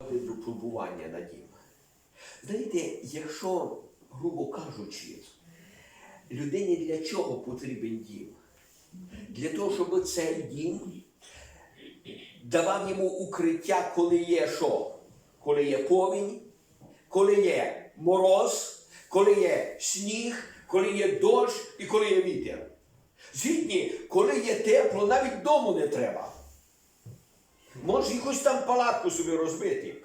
випробування на дім. Знаєте, якщо, грубо кажучи, людині для чого потрібен дім? Для того, щоб цей дім давав йому укриття, коли є що? Коли є повінь, коли є мороз, коли є сніг, коли є дощ і коли є вітер. Згідні, коли є тепло, навіть дому не треба. Може якусь там палатку собі розбити.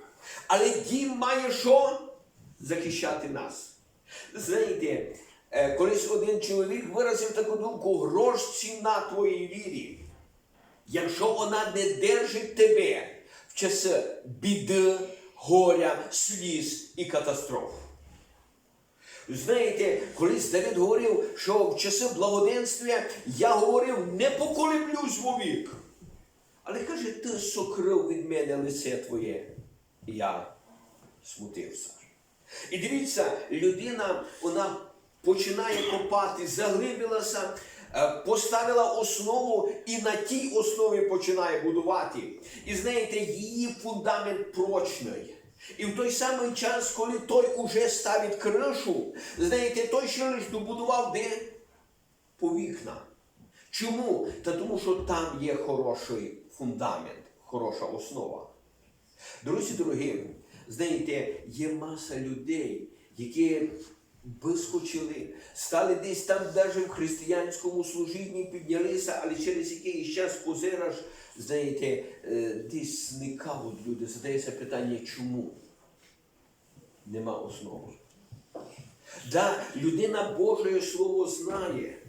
Але дім має що? Захищати нас. Знаєте, е, колись один чоловік виразив таку думку, грош ціна твоїй вірі. Якщо вона не держить тебе в часи біди, горя, сліз і катастроф. Знаєте, колись Давид говорив, що в часи благоденствия я говорив, не поколеблюсь вовік. Але каже, ти сокрив від мене лице твоє. І я смутився. І дивіться, людина вона починає копати, заглибилася, е, поставила основу і на тій основі починає будувати. І знаєте, її фундамент прочний. І в той самий час, коли той уже ставить кришу, знаєте, той ще лиш добудував де? По вікна. Чому? Та тому, що там є хороший фундамент, хороша основа. Друзі дорогі, знаєте, є маса людей, які вискочили, стали десь там навіть в християнському служінні, піднялися, але через якийсь час позираш, знаєте, е, десь зникають люди. Задається питання, чому? Нема основи. Да, людина Боже Слово знає.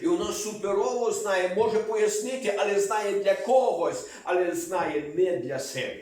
І воно суперово знає, може пояснити, але знає для когось, але знає не для себе.